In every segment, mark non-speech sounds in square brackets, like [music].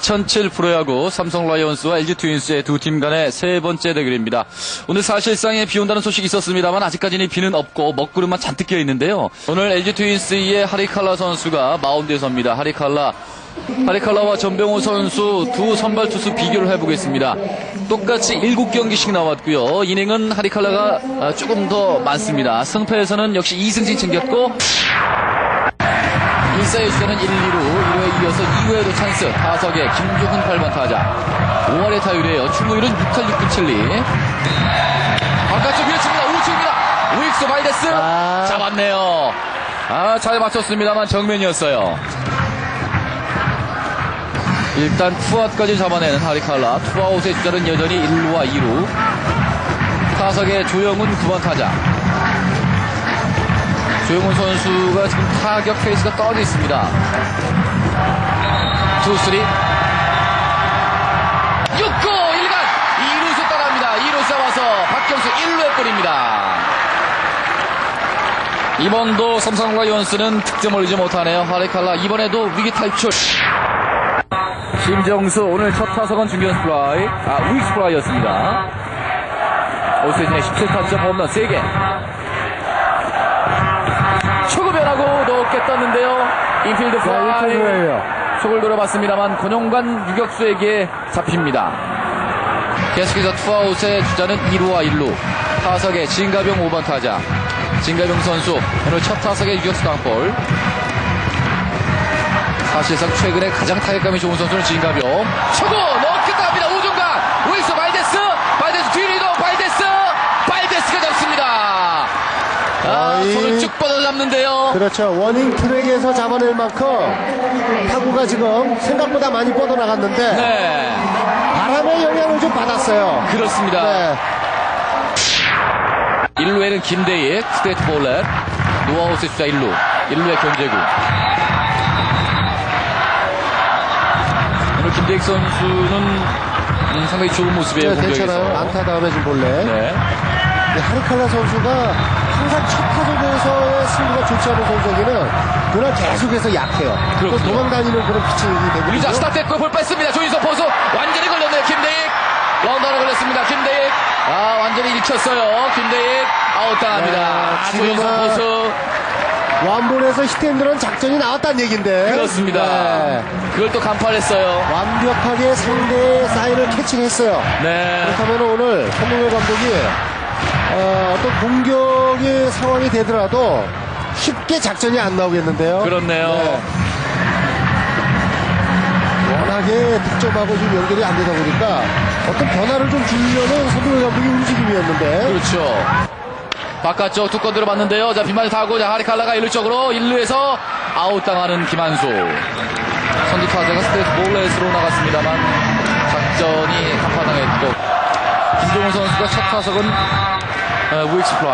2007 프로야구 삼성 라이온스와 LG 트윈스의 두 팀 간의 세 번째 대결입니다. 오늘 사실상에 비 온다는 소식이 있었습니다만 아직까지는 비는 없고 먹구름만 잔뜩 끼어 있는데요. 오늘 LG 트윈스의 하리칼라 선수가 마운드에 섭니다. 하리칼라 하리칼라와 전병호 선수 두 선발 투수 비교를 해보겠습니다. 똑같이 7경기씩 나왔고요. 이닝은 하리칼라가 아, 조금 더 많습니다. 승패에서는 역시 2승씩 챙겼고 1사의 주자는 1, 2루 1루에 이어서 2루에도 찬스. 타석에 김종훈 8번 타자. 5할의 타율이에요. 충무율은 6할 6분 7리 바깥쪽 밀어칩니다. 우측입니다. 우익수 바이데스. 아. 잡았네요. 아 잘 맞췄습니다만 정면이었어요. 일단 투아웃까지 잡아내는 하리칼라. 투아웃의 주자는 여전히 1루와 2루. 타석에 조영훈 9번 타자 조영훈 선수가 지금 타격 페이스가 떨어져 있습니다. 투, 쓰리. 6구 1간 2루수 따라합니다. 2루 잡아서 박경수 1루에 뿌립니다. 이번도 삼성 라이온스는 득점을 얻지 못하네요. 하리칼라 이번에도 위기 탈출. 심정수 오늘 첫 타석은 중견 플라이, 아 우익 플라이였습니다. 올 시즌에 17타점 홈런 3개. 떴는데요. 인필드. 일루예요. 속을 노려봤습니다만 권용관 유격수에게 잡힙니다. 계속해서 투아웃의 주자는 2루와 1루. 타석에 진가병 5번 타자. 진가병 선수 오늘 첫 타석에 유격수 땅볼. 사실상 최근에 가장 타격감이 좋은 선수는 진가병. 초구 높게 탑니다. 우중간 우익수 발데스. 발데스 뒤로 이동. 발데스. 발데스가 잡습니다. 아, 어이. 손을 쭉 뻗어 잡는데요. 그렇죠. 워닝 트랙에서 잡아낼 만큼 타구가 지금 생각보다 많이 뻗어나갔는데 네. 바람의 영향을 좀 받았어요. 그렇습니다. 네. 1루에는 김대익, 스테이트 볼렛, 노아웃의 주자 1루, 1루의 견제구. 오늘 김대익 선수는 음, 상당히 좋은 모습이에요, 네. 괜찮아요. 안타 다음에 좀 볼래. 네. 네, 하리칼라 선수가 항상 첫 타석에서의 승부가 좋지 않은 선수에게는 그날 계속해서 약해요. 또 그렇군요. 도망 다니는 그런 피칭이 되거든요. 우리자 스타트했고 볼 뺐습니다. 조인석 포수 완전히 걸렸네요, 김대익. 라운드하나 걸렸습니다, 김대익. 아, 완전히 일쳤어요, 김대익. 아웃 당합니다. 네, 지금은 조인석 포수. 완본에서 히트앤드런 작전이 나왔다는 얘기인데. 그렇습니다. 네. 그걸 또 간파했어요. 완벽하게 상대의 사인을 캐칭했어요. 네. 그렇다면 오늘 손흥민 감독이 어, 떤 공격의 상황이 되더라도 쉽게 작전이 안 나오겠는데요. 그렇네요. 네. 워낙에 득점하고 좀 연결이 안 되다 보니까 어떤 변화를 좀 주려는 손흥민 감독의 움직임이었는데 그렇죠. 바깥쪽 두 건 들어봤는데요. 자, 빗맞이 타고, 자, 하리칼라가 1루 쪽으로, 1루에서 아웃당하는 김한수. 선두 타자가 스트레이트 볼넷으로 나갔습니다만, 작전이 간파당했고, 김종훈 선수가 첫 타석은,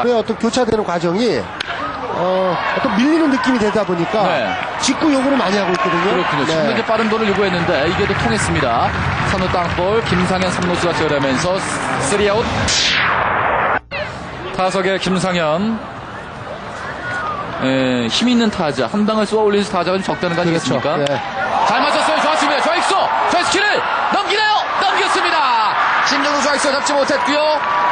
그 어떤 교차되는 과정이 어, 떤 밀리는 느낌이 되다 보니까 네. 직구 요구를 많이 하고 있거든요. 그렇군요. 네. 충분히 빠른 볼을 요구했는데, 이게 또 통했습니다. 3루 땅볼, 김상현 3루수가 저렴하면서 3아웃. 타석에 김상현. 에, 힘 있는 타자, 한 방을 쏘아 올리는 타자가 좀 적다는 거 그렇죠. 아니겠습니까? 네. 잘 맞췄어요. 좋았습니다. 좌익수! 좌익수 키를 넘기나요? 넘겼습니다. 좌익수 잡지 못했고요.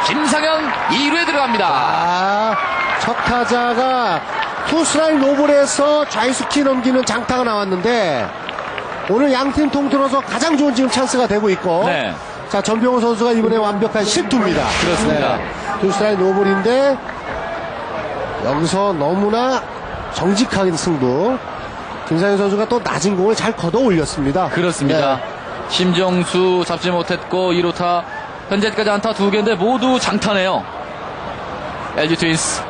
김상현 2루에 들어갑니다. 아, 첫 타자가 투스라인 노블에서 좌익수키 넘기는 장타가 나왔는데 오늘 양팀 통틀어서 가장 좋은 지금 찬스가 되고 있고 네. 자 전병호 선수가 이번에 완벽한 실투입니다. 그렇습니다. 네. 투스라인 노블인데 여기서 너무나 정직하게 승부 김상현 선수가 또 낮은 공을 잘 걷어 올렸습니다. 그렇습니다. 네. 심정수 잡지 못했고 2루타 현재까지 안타 두 개인데 모두 장타네요. LG 트윈스.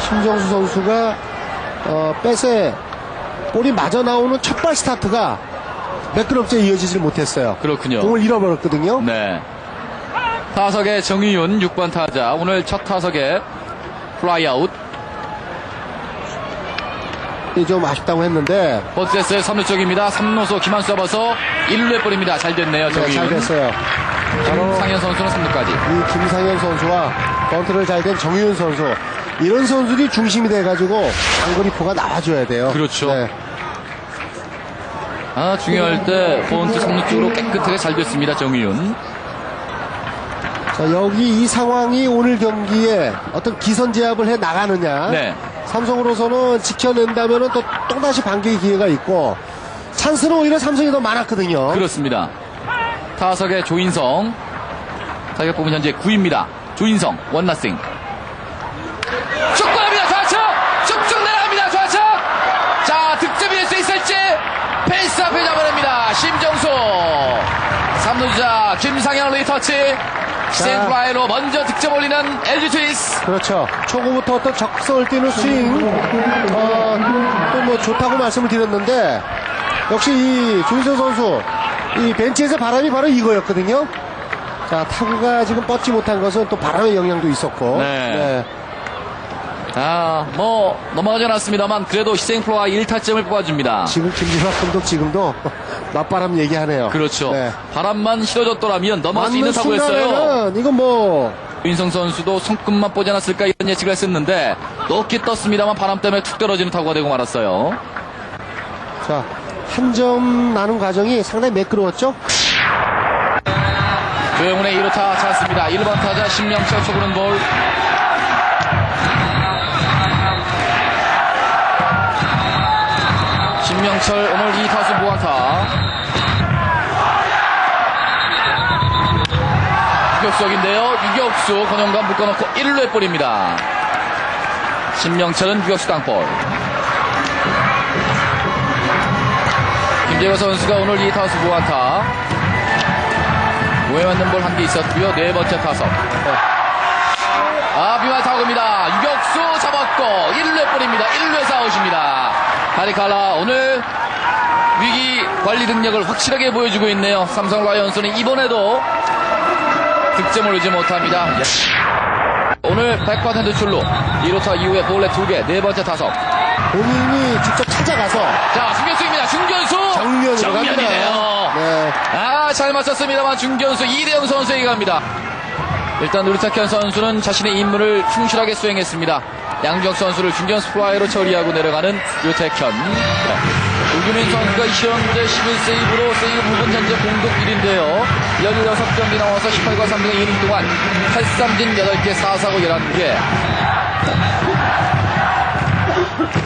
심정수 선수가 어, 뺏에 볼이 맞아 나오는 첫발 스타트가 매끄럽게 이어지질 못했어요. 그렇군요. 공을 잃어버렸거든요. 네. 타석에 정의윤 6번 타자. 오늘 첫 타석에 플라이아웃. 이좀 아쉽다고 했는데 버스에스의 3루 쪽입니다. 3루수 김한수 잡아서 1루에 뿌립니다. 잘 됐네요. 네, 정의윤. 잘 됐어요. 바로 상현 선수는 3루까지. 이 김상현 선수와 번트를 잘 된 정유현 선수 이런 선수들이 중심이 돼가지고 장거리 포가 나와줘야 돼요. 그렇죠. 네. 아, 중요할 때 본트 3루 쪽으로 깨끗하게 잘 됐습니다. 정희윤. 자, 여기 이 상황이 오늘 경기에 어떤 기선 제압을 해 나가느냐. 네. 삼성으로서는 지켜낸다면은 또 또다시 반격의 기회가 있고 찬스는 오히려 삼성이 더 많았거든요. 그렇습니다. 타석의 조인성. 타격법은 현재 9입니다. 조인성, 원나싱. 쭉 보냅니다. 좌측! 쭉쭉 내려갑니다. 좌측! 자, 득점이 될 수 있을지. 페이스 앞에 잡아냅니다. 심정수. 3루자 김상현 리터치. 센프라이로 먼저 득점 올리는 LG 트윈스. 그렇죠. 초구부터 어떤 적성을 띄는 스윙, 어, 또뭐 좋다고 말씀을 드렸는데, 역시 이 조희선 선수, 이 벤치에서 바람이 바로 이거였거든요. 자, 타구가 지금 뻗지 못한 것은 또 바람의 영향도 있었고. 네. 아, 뭐, 넘어가지 않았습니다만, 그래도 희생플로와 1타점을 뽑아줍니다. 지금 김지박 감독 지금도 [laughs] 맞바람 얘기하네요. 그렇죠. 네. 바람만 실어졌더라면 넘어갈 수 있는. 순간에는 이건 뭐 윤성 선수도 손끝만 보지 않았을까 이런 예측을 했었는데 높게 떴습니다만 바람 때문에 툭 떨어지는 타구가 되고 말았어요. 자, 한 점 나는 과정이 상당히 매끄러웠죠? 조영훈의 1루타 찼습니다. 1번 타자 신명철 초구는 볼. 신명철 오늘 2타수 무안타. 유격수인데요. 유격수 권영관 묶어놓고 1루에 볼입니다. 신명철은 유격수 땅볼. 김재호 선수가 오늘 2타수 무안타. 모에 맞는 볼 한 개 있었고요. 네 번째 타석. 아, 비말 타구입니다. 유격수 잡았고 1루에 볼입니다. 1루에서 아웃입니다. 하리칼라 오늘 위기 관리 능력을 확실하게 보여주고 있네요. 삼성 라이온스는 이번에도 득점을 올리지 못합니다. 오늘 100% 출루 1호타 이후에 볼넷 2개 네 번째 타석. 본인이 직접 찾아가서 자, 중견수입니다. 중견수! 정면으로 정면이네요. 갑니다. 네. 아, 잘 맞췄습니다만 중견수 이대영 선수에게 갑니다. 일단 우리탁현 선수는 자신의 임무를 충실하게 수행했습니다. 양정 선수를 중견수 플라이로 처리하고 내려가는 유택현. 네. 우규민 선수가 현재 11세이브로 세이브 부분 현재 공동 1인데요. 16경기 나와서 18과 3분의 2이닝 동안 8삼진 8개, 4사고 11개.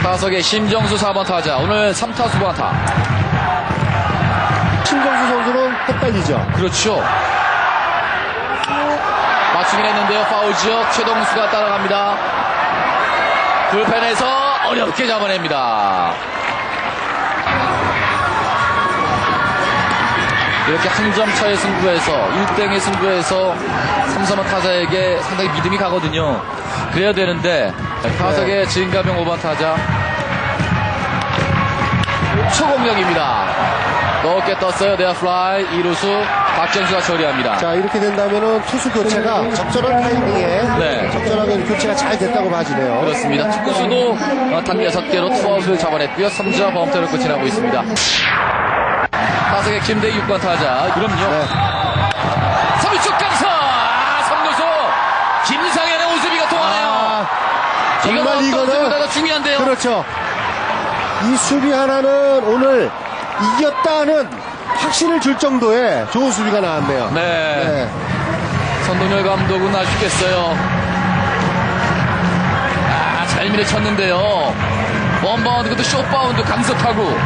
타석의 심정수 4번 타자. 오늘 3타수 반타. 신정수 선수는 헷갈리죠. 그렇죠. 맞추긴 했는데요. 파울 지역 최동수가 따라갑니다. 불펜에서 어렵게 잡아냅니다. 이렇게 한 점 차의 승부에서 1등의 승부에서 삼성은 타자에게 상당히 믿음이 가거든요. 그래야 되는데 타석의 진가병 5번 타자 초공격입니다. 높게 떴어요. 네아 플라이 2루수 박정수가 처리합니다. 자, 이렇게 된다면은 투수 교체가 적절한 타이밍에 네. 적절하게 교체가 잘 됐다고 봐지네요. 그렇습니다. 투구수도 어, 단 6개로 투아웃을 잡아냈고요. 3주와 범퇴를 끝이 나고 있습니다. 타석의 김대희 6번 타자. 그럼요. 네. 3루 쪽 감사! 아, 3루수! 김상현의 오수비가 통하네요. 아, 정말 이거는 중요한데요. 그렇죠. 이 수비 하나는 오늘 이겼다는 확신을 줄 정도의 좋은 수비가 나왔네요. 네. 네. 선동열 감독은 아쉽겠어요. 아, 잘 밀어쳤는데요. 원바운드, 그것도 쇼바운드 강습하고.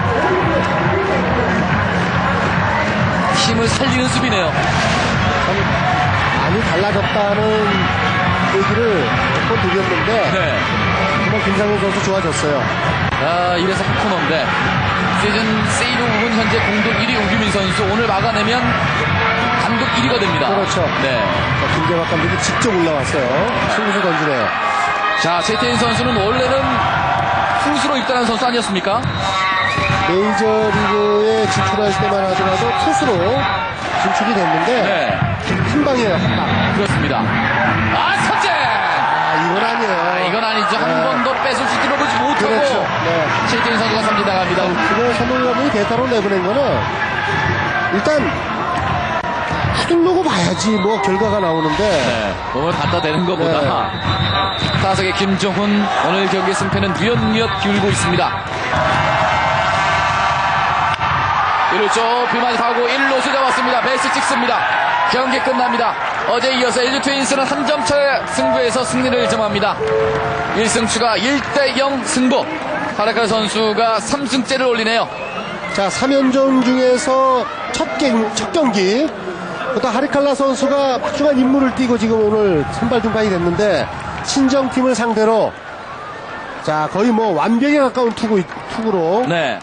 힘을 살리는 수비네요. 많이 달라졌다는 얘기를 몇번 드렸는데 네. 정말 김상현 선수 좋아졌어요. 아, 이래서 코너인데. 시즌 세이브 부분 현재 공동 1위 우규민 선수. 오늘 막아내면 단독 1위가 됩니다. 그렇죠. 네. 자, 김재박 감독이 직접 올라왔어요. 승부수 던지네요. 자, 최태인 선수는 원래는 투수로 입단한 선수 아니었습니까? 메이저리그에 진출할 때만 하더라도 투수로 진출이 됐는데 네. 한 방이에요, 한 방. 그렇습니다. 아, 이건 아니에요. 아, 이건 아니죠. 한 네. 번도 뺏을지 들어보지 못하고. 그렇죠. 네. 최태인 선수가 삼진 나갑니다. 그걸 선동감이 대타로 내보낸 거는 일단 후들르고 봐야지 뭐 결과가 나오는데 네, 몸을 갖다 대는 것보다 네. 타석의 김종훈 오늘 경기 승패는 뉘엿뉘엿 기울고 있습니다. 1루 쪽 비만이 타고 1루수 잡았습니다. 베이스 찍습니다. 경기 끝납니다. 어제 이어서 LG 트윈스는 한 점 차의 승부에서 승리를 점합니다. 1승 추가 1대0 승부. 하라카 선수가 3승째를 올리네요. 자, 3연전 중에서 첫, 게, 첫 경기. 또 하리칼라 선수가 박중한 임무를 띄고 지금 오늘 선발 등판이 됐는데, 친정팀을 상대로, 자, 거의 뭐 완벽에 가까운 투구, 투구로 네.